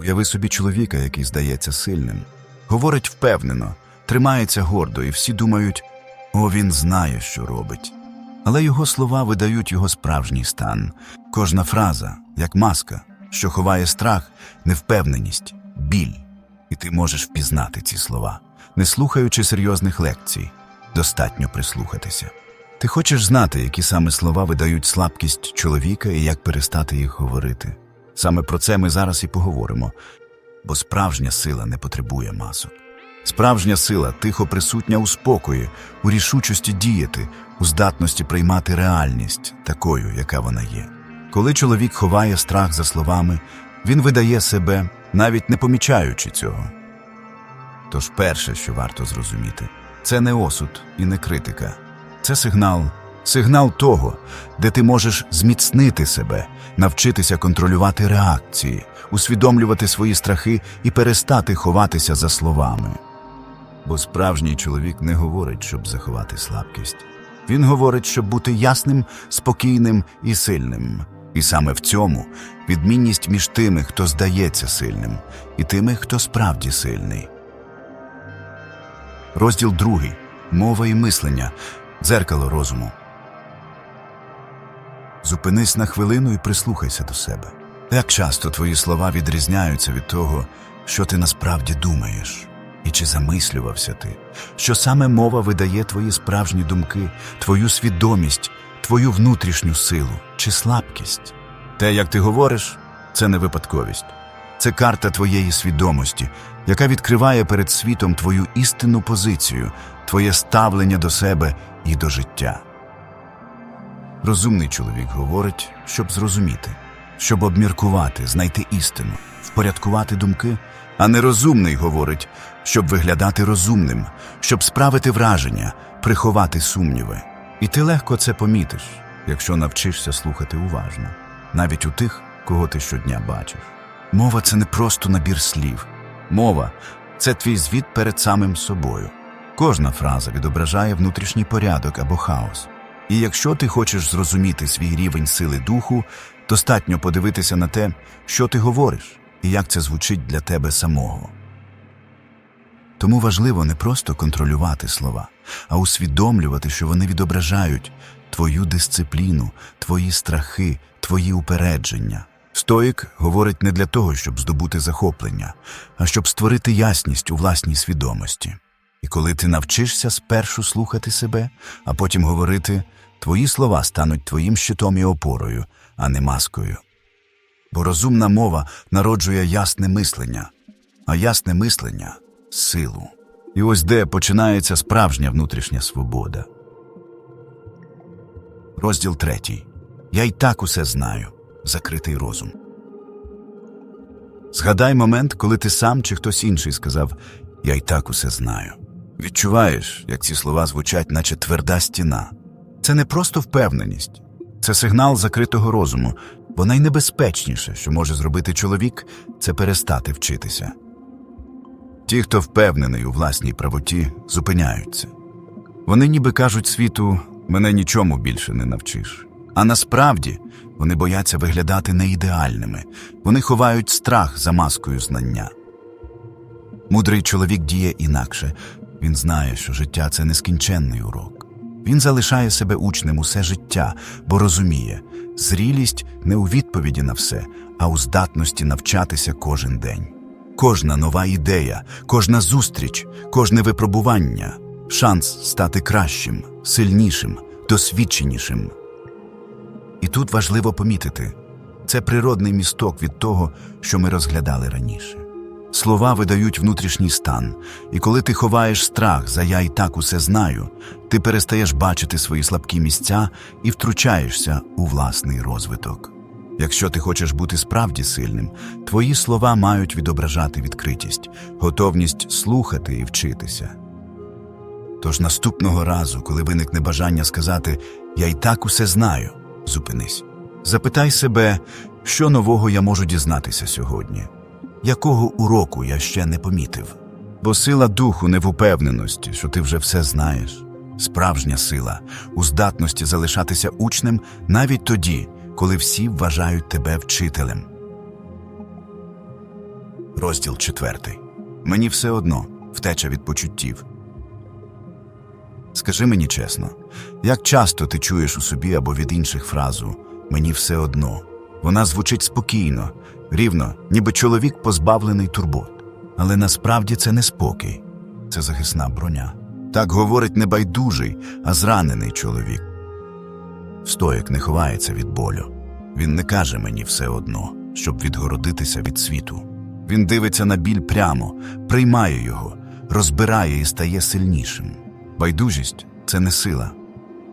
Уяви собі чоловіка, який здається сильним, говорить впевнено, тримається гордо, і всі думають, о, він знає, що робить. Але його слова видають його справжній стан. Кожна фраза, як маска, що ховає страх, невпевненість, біль. І ти можеш впізнати ці слова, не слухаючи серйозних лекцій. Достатньо прислухатися. Ти хочеш знати, які саме слова видають слабкість чоловіка і як перестати їх говорити. Саме про це ми зараз і поговоримо, бо справжня сила не потребує масок. Справжня сила тихо присутня у спокої, у рішучості діяти, у здатності приймати реальність такою, яка вона є. Коли чоловік ховає страх за словами, він видає себе, навіть не помічаючи цього. Тож перше, що варто зрозуміти, це не осуд і не критика. Це сигнал, сигнал того, де ти можеш зміцнити себе, навчитися контролювати реакції, усвідомлювати свої страхи і перестати ховатися за словами. Бо справжній чоловік не говорить, щоб заховати слабкість. Він говорить, щоб бути ясним, спокійним і сильним. І саме в цьому відмінність між тими, хто здається сильним, і тими, хто справді сильний. Розділ другий. Мова і мислення. Дзеркало розуму. Зупинись на хвилину і прислухайся до себе. Як часто твої слова відрізняються від того, що ти насправді думаєш, і чи замислювався ти, що саме мова видає твої справжні думки, твою свідомість, твою внутрішню силу чи слабкість? Те, як ти говориш, це не випадковість. Це карта твоєї свідомості, яка відкриває перед світом твою істинну позицію, твоє ставлення до себе і до життя. Розумний чоловік говорить, щоб зрозуміти, щоб обміркувати, знайти істину, впорядкувати думки, а нерозумний говорить, щоб виглядати розумним, щоб справити враження, приховати сумніви. І ти легко це помітиш, якщо навчишся слухати уважно, навіть у тих, кого ти щодня бачиш. Мова це не просто набір слів. Мова це твій звіт перед самим собою. Кожна фраза відображає внутрішній порядок або хаос. І якщо ти хочеш зрозуміти свій рівень сили духу, достатньо подивитися на те, що ти говориш і як це звучить для тебе самого. Тому важливо не просто контролювати слова, а усвідомлювати, що вони відображають твою дисципліну, твої страхи, твої упередження. Стоїк говорить не для того, щоб здобути захоплення, а щоб створити ясність у власній свідомості. І коли ти навчишся спершу слухати себе, а потім говорити, твої слова стануть твоїм щитом і опорою, а не маскою. Бо розумна мова народжує ясне мислення, а ясне мислення силу. І ось де починається справжня внутрішня свобода. Розділ третій. Я й так усе знаю. Закритий розум. Згадай момент, коли ти сам чи хтось інший сказав Я й так усе знаю. Відчуваєш, як ці слова звучать, наче тверда стіна. Це не просто впевненість, це сигнал закритого розуму, бо найнебезпечніше, що може зробити чоловік, це перестати вчитися. Ті, хто впевнений у власній правоті, зупиняються. Вони ніби кажуть світу, мене нічому більше не навчиш. А насправді вони бояться виглядати неідеальними, вони ховають страх за маскою знання. Мудрий чоловік діє інакше. Він знає, що життя це нескінченний урок. Він залишає себе учнем усе життя, бо розуміє, зрілість не у відповіді на все, а у здатності навчатися кожен день. Кожна нова ідея, кожна зустріч, кожне випробування шанс стати кращим, сильнішим, досвідченішим. І тут важливо помітити це природний місток від того, що ми розглядали раніше. Слова видають внутрішній стан, і коли ти ховаєш страх за я і так усе знаю, ти перестаєш бачити свої слабкі місця і втручаєшся у власний розвиток. Якщо ти хочеш бути справді сильним, твої слова мають відображати відкритість, готовність слухати і вчитися. Тож наступного разу, коли виникне бажання сказати Я і так усе знаю, зупинись. Запитай себе, що нового я можу дізнатися сьогодні, якого уроку я ще не помітив. Бо сила духу не в упевненості, що ти вже все знаєш. Справжня сила у здатності залишатися учнем навіть тоді, коли всі вважають тебе вчителем. Розділ четвертий. Мені все одно втеча від почуттів. Скажи мені чесно, як часто ти чуєш у собі або від інших фразу Мені все одно. Вона звучить спокійно, рівно, ніби чоловік позбавлений турбот. Але насправді це не спокій, це захисна броня. Так говорить не байдужий, а зранений чоловік. Стоїк не ховається від болю. Він не каже мені все одно, щоб відгородитися від світу. Він дивиться на біль прямо, приймає його, розбирає і стає сильнішим. Байдужість це не сила,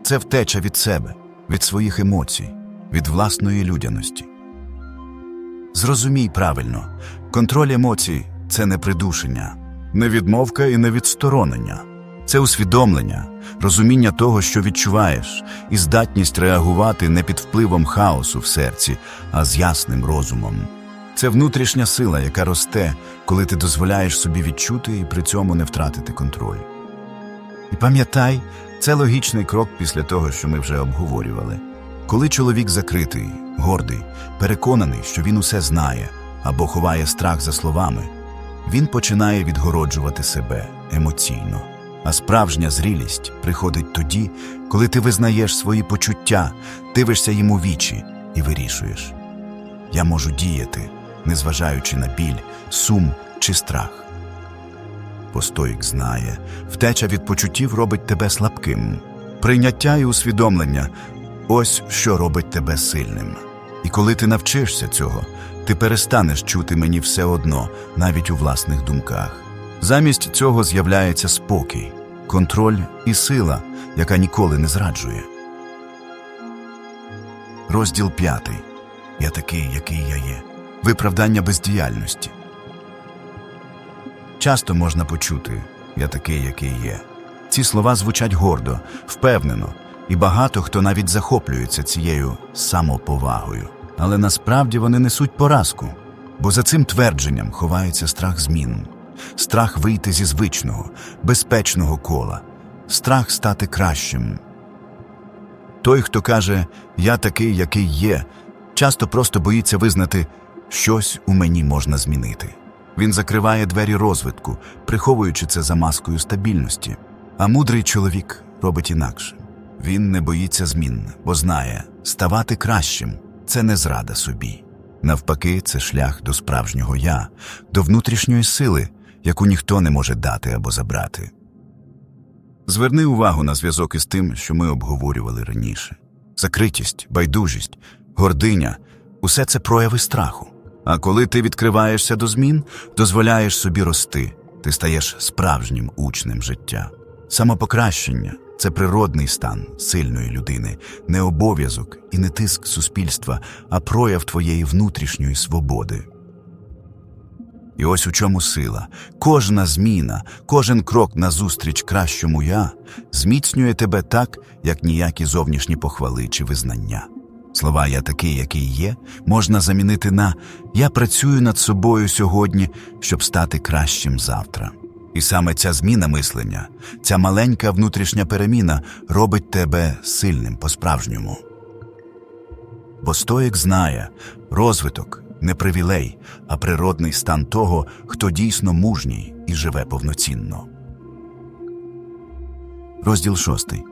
це втеча від себе, від своїх емоцій, від власної людяності. Зрозумій правильно, контроль емоцій це не придушення, не відмовка і не відсторонення. Це усвідомлення, розуміння того, що відчуваєш, і здатність реагувати не під впливом хаосу в серці, а з ясним розумом. Це внутрішня сила, яка росте, коли ти дозволяєш собі відчути і при цьому не втратити контроль. І пам'ятай, це логічний крок після того, що ми вже обговорювали. Коли чоловік закритий, гордий, переконаний, що він усе знає або ховає страх за словами, він починає відгороджувати себе емоційно. А справжня зрілість приходить тоді, коли ти визнаєш свої почуття, дивишся їм у вічі і вирішуєш. Я можу діяти, незважаючи на біль, сум чи страх. Постоїк знає, втеча від почуттів робить тебе слабким. Прийняття і усвідомлення ось що робить тебе сильним. І коли ти навчишся цього, ти перестанеш чути мені все одно, навіть у власних думках. Замість цього з'являється спокій, контроль і сила, яка ніколи не зраджує. Розділ п'ятий. Я такий, який я є. Виправдання бездіяльності. Часто можна почути я такий, який є. Ці слова звучать гордо, впевнено, і багато хто навіть захоплюється цією самоповагою. Але насправді вони несуть поразку, бо за цим твердженням ховається страх змін, страх вийти зі звичного, безпечного кола, страх стати кращим. Той, хто каже Я такий, який є, часто просто боїться визнати, щось у мені можна змінити. Він закриває двері розвитку, приховуючи це за маскою стабільності. А мудрий чоловік робить інакше. Він не боїться змін, бо знає, ставати кращим це не зрада собі. Навпаки, це шлях до справжнього я, до внутрішньої сили, яку ніхто не може дати або забрати. Зверни увагу на зв'язок із тим, що ми обговорювали раніше. Закритість, байдужість, гординя усе це прояви страху. А коли ти відкриваєшся до змін, дозволяєш собі рости, ти стаєш справжнім учнем життя. Самопокращення це природний стан сильної людини, не обов'язок і не тиск суспільства, а прояв твоєї внутрішньої свободи. І ось у чому сила. Кожна зміна, кожен крок назустріч кращому я зміцнює тебе так, як ніякі зовнішні похвали чи визнання. Слова я такий, який є, можна замінити на Я працюю над собою сьогодні, щоб стати кращим завтра. І саме ця зміна мислення, ця маленька внутрішня переміна робить тебе сильним по-справжньому. Бо стоїк знає, розвиток не привілей, а природний стан того, хто дійсно мужній і живе повноцінно. Розділ шостий.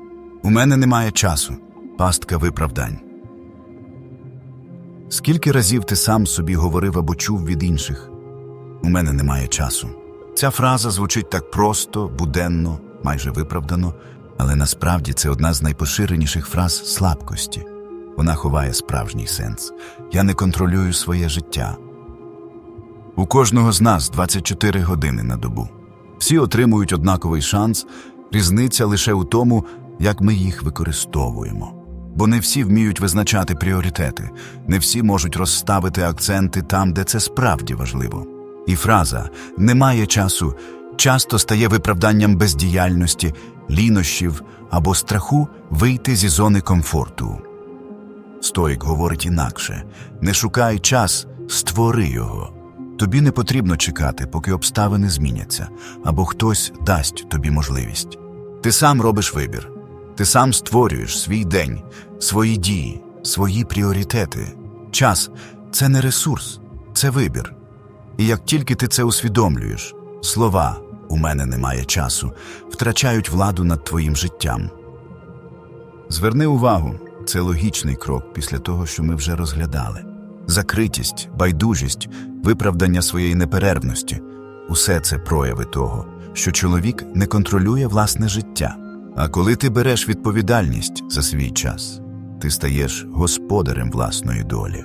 У мене немає часу. Пастка виправдань. Скільки разів ти сам собі говорив або чув від інших? У мене немає часу. Ця фраза звучить так просто, буденно, майже виправдано, але насправді це одна з найпоширеніших фраз слабкості. Вона ховає справжній сенс. Я не контролюю своє життя. У кожного з нас 24 години на добу. Всі отримують однаковий шанс, різниця лише у тому, як ми їх використовуємо. Бо не всі вміють визначати пріоритети, не всі можуть розставити акценти там, де це справді важливо. І фраза немає часу часто стає виправданням бездіяльності, лінощів або страху вийти зі зони комфорту. Стоїк говорить інакше не шукай час, створи його. Тобі не потрібно чекати, поки обставини зміняться, або хтось дасть тобі можливість. Ти сам робиш вибір, ти сам створюєш свій день, свої дії, свої пріоритети. Час це не ресурс, це вибір. І як тільки ти це усвідомлюєш, слова у мене немає часу втрачають владу над твоїм життям. Зверни увагу, це логічний крок після того, що ми вже розглядали. Закритість, байдужість, виправдання своєї неперервності усе це прояви того, що чоловік не контролює власне життя. А коли ти береш відповідальність за свій час, ти стаєш господарем власної долі.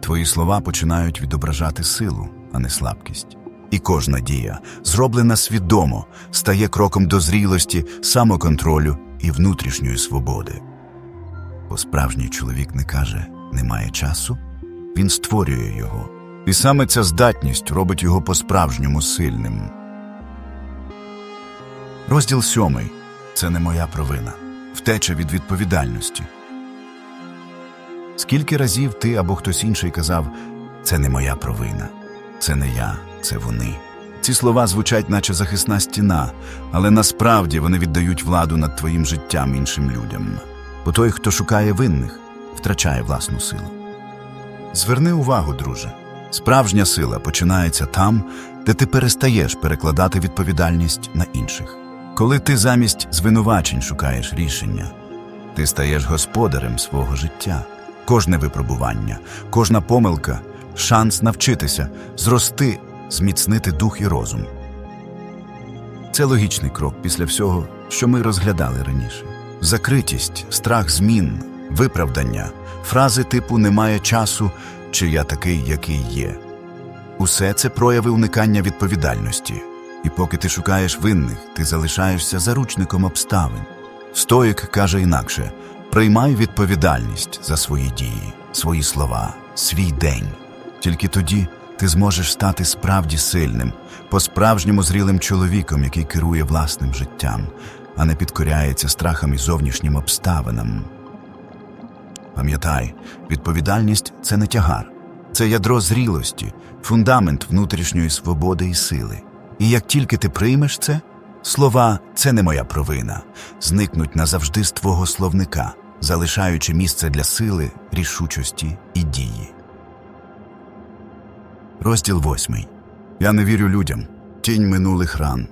Твої слова починають відображати силу, а не слабкість. І кожна дія, зроблена свідомо, стає кроком до зрілості, самоконтролю і внутрішньої свободи. Бо справжній чоловік не каже немає часу, він створює його. І саме ця здатність робить його по-справжньому сильним. Розділ сьомий це не моя провина. Втеча від відповідальності. Скільки разів ти або хтось інший казав це не моя провина, це не я, це вони. Ці слова звучать, наче захисна стіна, але насправді вони віддають владу над твоїм життям іншим людям. Бо той, хто шукає винних, втрачає власну силу. Зверни увагу, друже. Справжня сила починається там, де ти перестаєш перекладати відповідальність на інших. Коли ти замість звинувачень шукаєш рішення, ти стаєш господарем свого життя. Кожне випробування, кожна помилка шанс навчитися, зрости, зміцнити дух і розум. Це логічний крок після всього, що ми розглядали раніше. Закритість, страх змін, виправдання, фрази типу немає часу чи я такий, який є. Усе це прояви уникання відповідальності. І поки ти шукаєш винних, ти залишаєшся заручником обставин. Стоїк каже інакше: приймай відповідальність за свої дії, свої слова, свій день. Тільки тоді ти зможеш стати справді сильним, по-справжньому зрілим чоловіком, який керує власним життям, а не підкоряється страхам і зовнішнім обставинам. Пам'ятай, відповідальність це не тягар, це ядро зрілості, фундамент внутрішньої свободи і сили. І як тільки ти приймеш це, слова це не моя провина, зникнуть назавжди з твого словника, залишаючи місце для сили, рішучості і дії. Розділ восьмий. Я не вірю людям. Тінь минулих ран.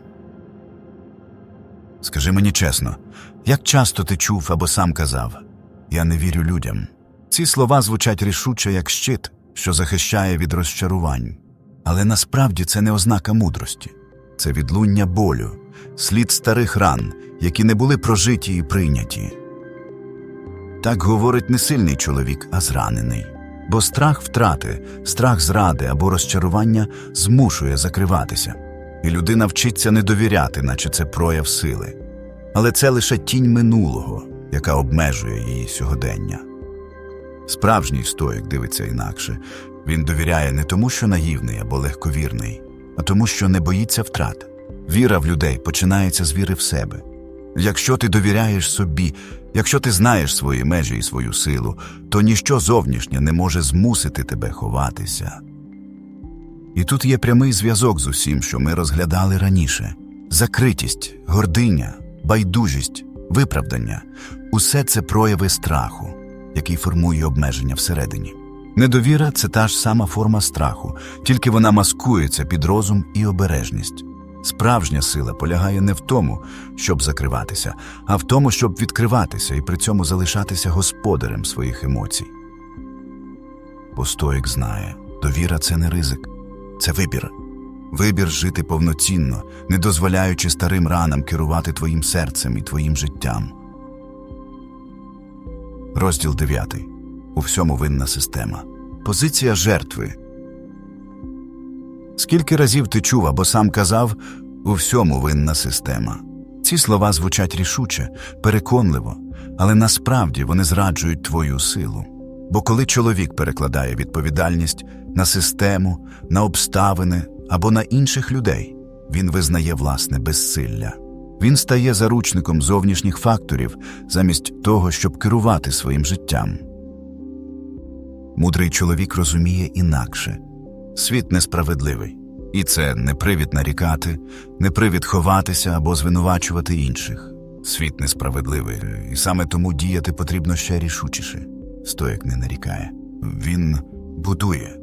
Скажи мені чесно, як часто ти чув або сам казав Я не вірю людям. Ці слова звучать рішуче як щит, що захищає від розчарувань. Але насправді це не ознака мудрості, це відлуння болю, слід старих ран, які не були прожиті і прийняті. Так говорить не сильний чоловік, а зранений. Бо страх втрати, страх зради або розчарування змушує закриватися, і людина вчиться не довіряти, наче це прояв сили. Але це лише тінь минулого, яка обмежує її сьогодення. Справжній стоїк дивиться інакше. Він довіряє не тому, що наївний або легковірний, а тому, що не боїться втрат. Віра в людей починається з віри в себе. Якщо ти довіряєш собі, якщо ти знаєш свої межі і свою силу, то ніщо зовнішнє не може змусити тебе ховатися. І тут є прямий зв'язок з усім, що ми розглядали раніше: закритість, гординя, байдужість, виправдання усе це прояви страху, який формує обмеження всередині. Недовіра це та ж сама форма страху, тільки вона маскується під розум і обережність. Справжня сила полягає не в тому, щоб закриватися, а в тому, щоб відкриватися і при цьому залишатися господарем своїх емоцій. Бо стоїк знає, довіра це не ризик, це вибір. Вибір жити повноцінно, не дозволяючи старим ранам керувати твоїм серцем і твоїм життям. Розділ 9. У всьому винна система. Позиція жертви. Скільки разів ти чув або сам казав у всьому винна система. Ці слова звучать рішуче, переконливо, але насправді вони зраджують твою силу. Бо коли чоловік перекладає відповідальність на систему, на обставини або на інших людей, він визнає власне безсилля. Він стає заручником зовнішніх факторів замість того, щоб керувати своїм життям. Мудрий чоловік розуміє інакше світ несправедливий, і це не привід нарікати, не привід ховатися або звинувачувати інших. Світ несправедливий, і саме тому діяти потрібно ще рішучіше. Стоїк не нарікає. Він будує.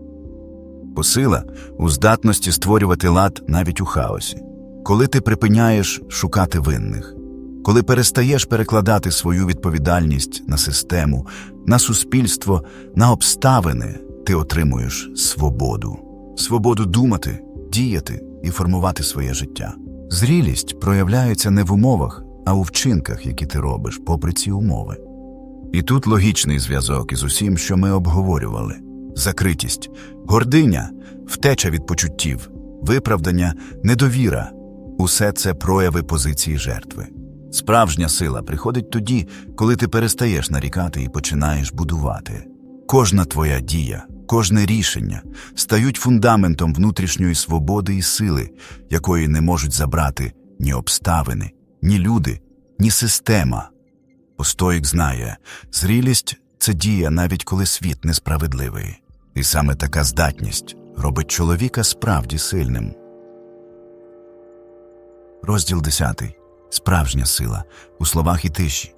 бо сила у здатності створювати лад навіть у хаосі. Коли ти припиняєш шукати винних, коли перестаєш перекладати свою відповідальність на систему, на суспільство, на обставини, ти отримуєш свободу. Свободу думати, діяти і формувати своє життя. Зрілість проявляється не в умовах, а у вчинках, які ти робиш, попри ці умови. І тут логічний зв'язок із усім, що ми обговорювали: закритість, гординя, втеча від почуттів, виправдання, недовіра усе це прояви позиції жертви. Справжня сила приходить тоді, коли ти перестаєш нарікати і починаєш будувати. Кожна твоя дія, кожне рішення стають фундаментом внутрішньої свободи і сили, якої не можуть забрати ні обставини, ні люди, ні система. Постоїк знає, зрілість це дія, навіть коли світ несправедливий. І саме така здатність робить чоловіка справді сильним. Розділ 10. Справжня сила у словах і тиші.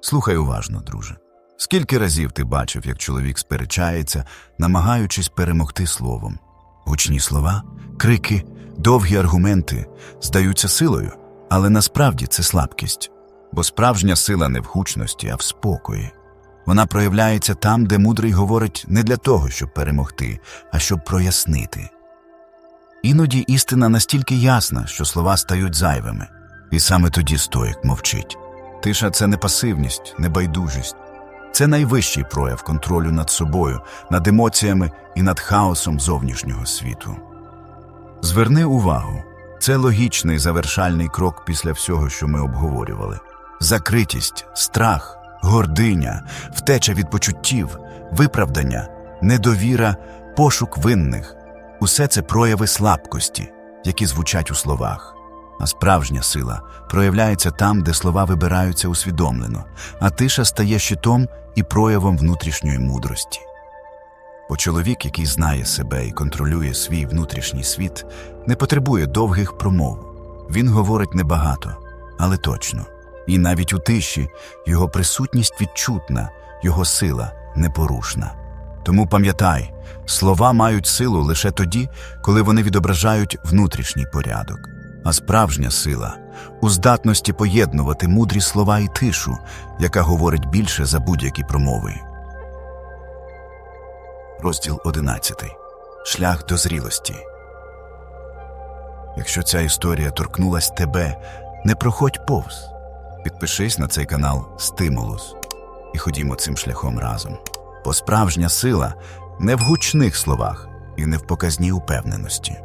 Слухай уважно, друже. Скільки разів ти бачив, як чоловік сперечається, намагаючись перемогти словом? Гучні слова, крики, довгі аргументи здаються силою, але насправді це слабкість. Бо справжня сила не в гучності, а в спокої. Вона проявляється там, де мудрий говорить не для того, щоб перемогти, а щоб прояснити. Іноді істина настільки ясна, що слова стають зайвими, і саме тоді стоїк мовчить. Тиша це не пасивність, не байдужість. Це найвищий прояв контролю над собою, над емоціями і над хаосом зовнішнього світу. Зверни увагу, це логічний завершальний крок після всього, що ми обговорювали: закритість, страх, гординя, втеча від почуттів, виправдання, недовіра, пошук винних. Усе це прояви слабкості, які звучать у словах. А справжня сила проявляється там, де слова вибираються усвідомлено, а тиша стає щитом і проявом внутрішньої мудрості. Бо чоловік, який знає себе і контролює свій внутрішній світ, не потребує довгих промов. Він говорить небагато, але точно. І навіть у тиші його присутність відчутна, його сила непорушна. Тому пам'ятай, слова мають силу лише тоді, коли вони відображають внутрішній порядок. А справжня сила у здатності поєднувати мудрі слова і тишу, яка говорить більше за будь-які промови. Розділ 11. Шлях до зрілості. Якщо ця історія торкнулась тебе, не проходь повз. Підпишись на цей канал Стимулус і ходімо цим шляхом разом. Бо справжня сила не в гучних словах і не в показній упевненості.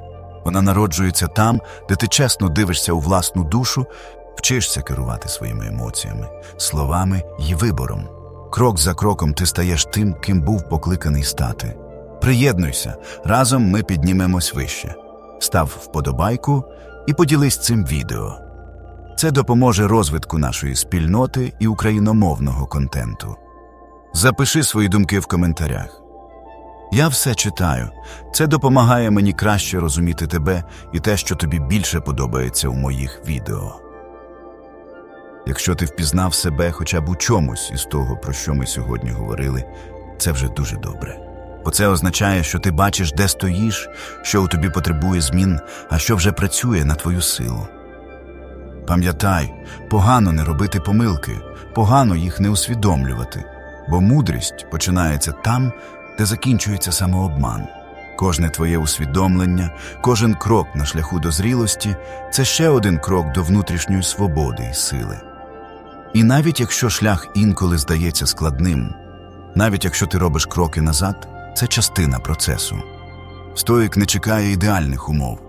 Вона народжується там, де ти чесно дивишся у власну душу, вчишся керувати своїми емоціями, словами і вибором. Крок за кроком ти стаєш тим, ким був покликаний стати. Приєднуйся, разом ми піднімемось вище. Став вподобайку і поділись цим відео. Це допоможе розвитку нашої спільноти і україномовного контенту. Запиши свої думки в коментарях. Я все читаю. Це допомагає мені краще розуміти тебе і те, що тобі більше подобається у моїх відео. Якщо ти впізнав себе хоча б у чомусь із того, про що ми сьогодні говорили, це вже дуже добре. Бо це означає, що ти бачиш, де стоїш, що у тобі потребує змін, а що вже працює на твою силу. Пам'ятай, погано не робити помилки, погано їх не усвідомлювати, бо мудрість починається там, де закінчується самообман. Кожне твоє усвідомлення, кожен крок на шляху до зрілості це ще один крок до внутрішньої свободи і сили. І навіть якщо шлях інколи здається складним, навіть якщо ти робиш кроки назад, це частина процесу. Стоїк не чекає ідеальних умов.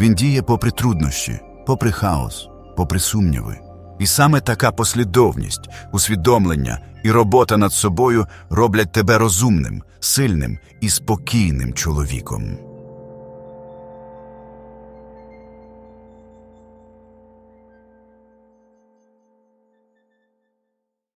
Він діє попри труднощі, попри хаос, попри сумніви. І саме така послідовність, усвідомлення і робота над собою роблять тебе розумним, сильним і спокійним чоловіком.